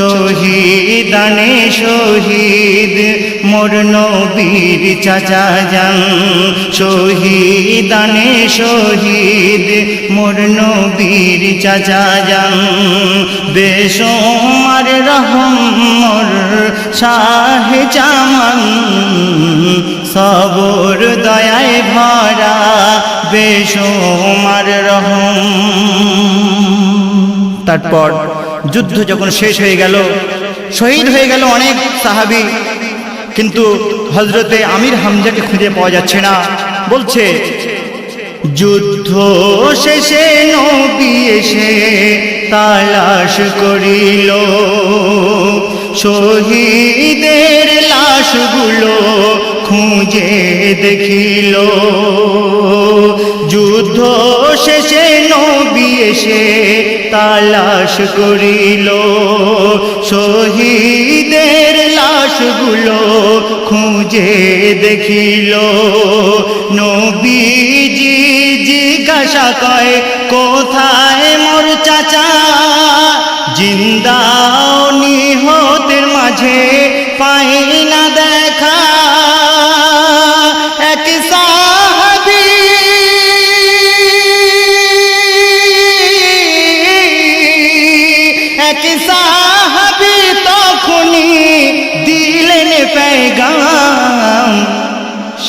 শহীদানে শহীদ, মোর নবীর চাচা যান। শহীদানে শহীদ, মোর নবীর চাচা যান। বেসমার রহম মোর শাহে জামান, সবর দয়ায় ভরা বেসমার রহম। তারপর যুদ্ধ যখন শেষ হয়ে গেল, শহীদ হয়ে গেল অনেক সাহাবি, কিন্তু হজরতে আমির হামজাকে খুঁজে পাওয়া যাচ্ছে না। বলছে, যুদ্ধ শেষে নবী এসে তালাশ করিল। শহীদের লাশগুলো খুঁজে দেখিল। যুদ্ধ শেষে নবী এসে তালাশ করিল, শহীদের লাশগুলো খুঁজে দেখিল। নবীজি জিজ্ঞাসা কয়, কোথায় মোর চাচা? জিন্দাও নিহতের মাঝে পাই পেগাম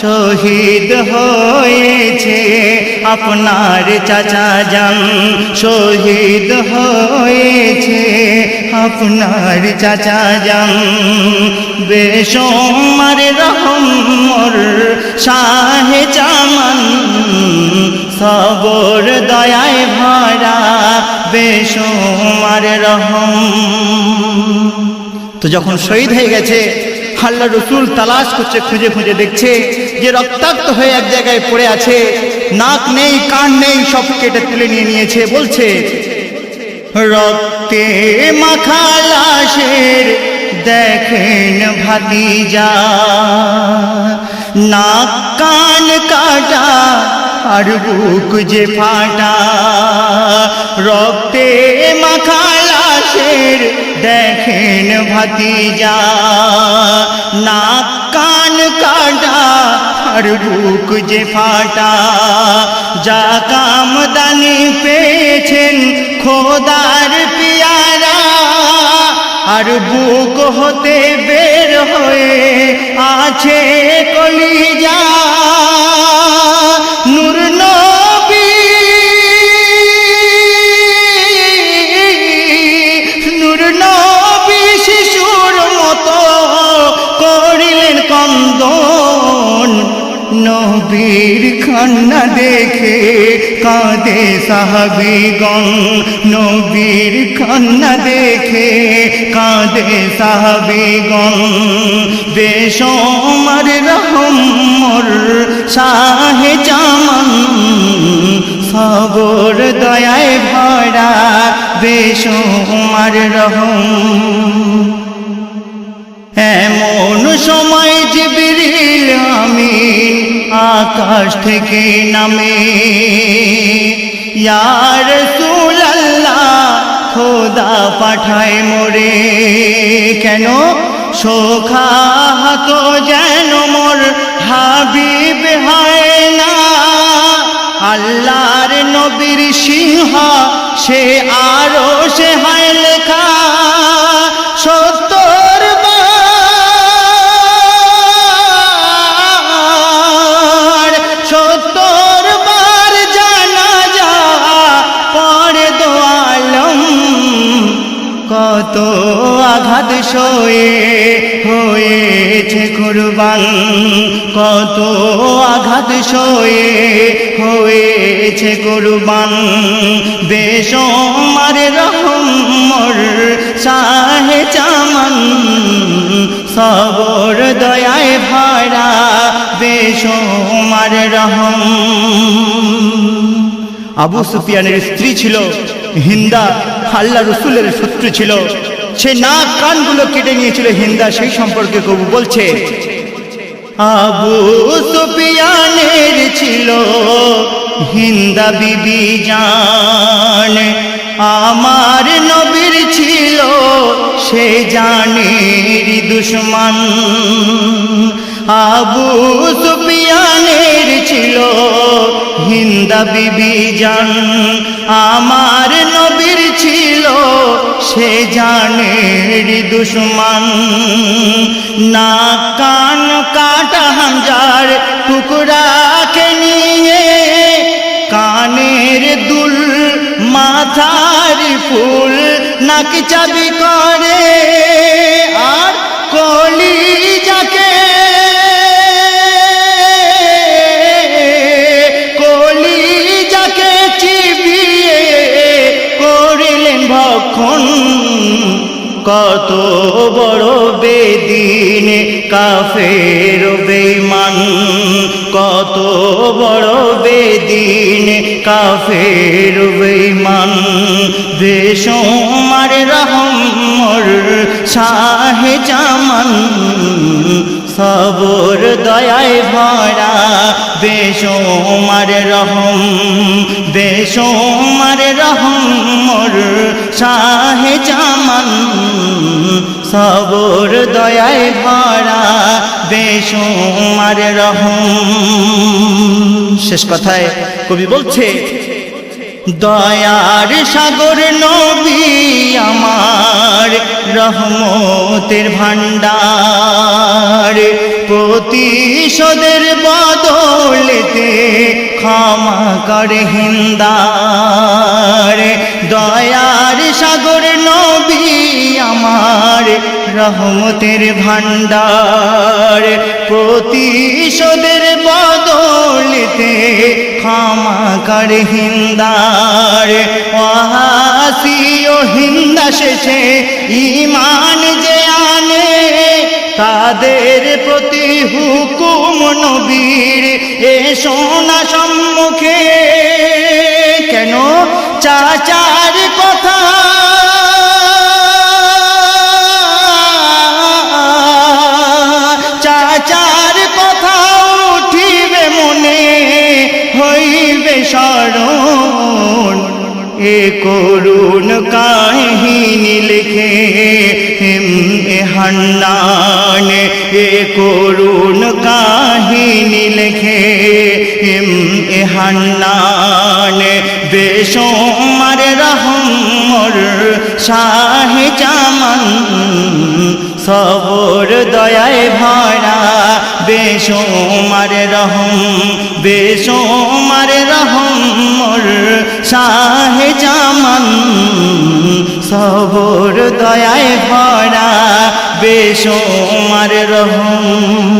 শহীদ হয়েছে আপনার চাচা যান শহীদ হয়েছে আপনার চাচা যান বেসমার রহমর শাহে জামান সবর দয়ায় ভরা বেসমার রহম তো যখন শহীদ হয়ে গেছে আল্লাহ রসুল তালাশ করছে, খুঁজে খুঁজে দেখছে যে রক্তাক্ত হয়ে এক জায়গায় পড়ে আছে, নাক নেই, কান নেই, সব কেটে তুলে নিয়ে নিয়েছে, বলছে, রক্তে মাখা লাশের দেখেন ভাতিজা, নাক কান কাটা আর বুক যে ফাটা, রক্তে মাখা লাশের দেখেন ভাতিজা, নাক কান কাটা, আর বুক যে ফাটা। যা কামদানি পেয়েছেন খোদার পিয়ারা, আর বুক হতে বের হয়ে আছে কলিজা। কন্দন, নবীর খান্না দেখে কাঁদে সাহাবিগণ নবীর খান্না দেখে কাঁদে সাহাবিগণ বেসমার রহমর শাহে জামান সবর দয়ায় ভরা বেসমার রহম। এমন সময় জিবরিল আমি আকাশ থেকে নামে। ইয়ার সুলাল্লাহ খোদা পাঠায় মোরে। কেন? শোখাহত যেন মোর হাবিব হয় না। আল্লাহর নবীর সিংহ, সে আরও সে হয় সয়ে হয়েছে কুরবান। কত আঘাত সয়ে হয়েছে কুরবান। বেসমার রহমর শাহে চামান সবর দয়ায় ভরা বেসমার রহম। আবু সুফিয়ানের স্ত্রী ছিল হিন্দা আল্লাহ রসুলের শত্রু ছিল। সে নাক কানগুলো কেটে নিয়েছিল হিন্দা, সেই সম্পর্কে কবু বলছে, আবু সুফিয়ানের ছিল হিন্দা বিবি জান, আমার নবীর ছিল সে জানের দুশ্মন, আবু সুফিয়ানের ছিল হিন্দা বিবি জান, আমার নবীর ছিল, সে জানের দুশ্মন। না কান কাটা হামজার টুকরাকে নিয়ে, কানের দুল, মাথার ফুল নাকি চাবি করে। আর কলি কাফের বেমান কত বড় বেদিন কাফের বেমান বেসমার রহমর শাহে জামান। সবর দয়ায় ভরা বেসমার রহম বেসমার রহমর শাহে জামান। সবর দয়ায় ভরা বেসমার রহম। শেষ কথায় কবি বলছে, দয়ার সাগর নবী আমার রহমতের ভান্ডার প্রতিশোধের বদলেতে ক্ষমা করে হিন্দার দয়ার সাগর নবী আমার রহমতের ভান্ডার প্রতিশোধের বদলেতে ক্ষমা করে হিন্দার। ওহাসি ও হিন্দা শেষে ইমান যে তাদের প্রতি হুকুম নবীর এ সোনা সম্মুখে। কেন? চাচার কথা। চাচার কথা উঠিবে মনে, হইবে স্মরণ। এ করুণ কাহিনী লিখে হান্নান এ করুণ কাহিনী লিখে। হিম এ হান্নান বেসমার রহমর শাহে জামান। সবর দয়ায় ভরা বেসমার রহম, বেসমার রহমর শাহে জামান। সবর দয়ায় ভরা বেসমার রহম।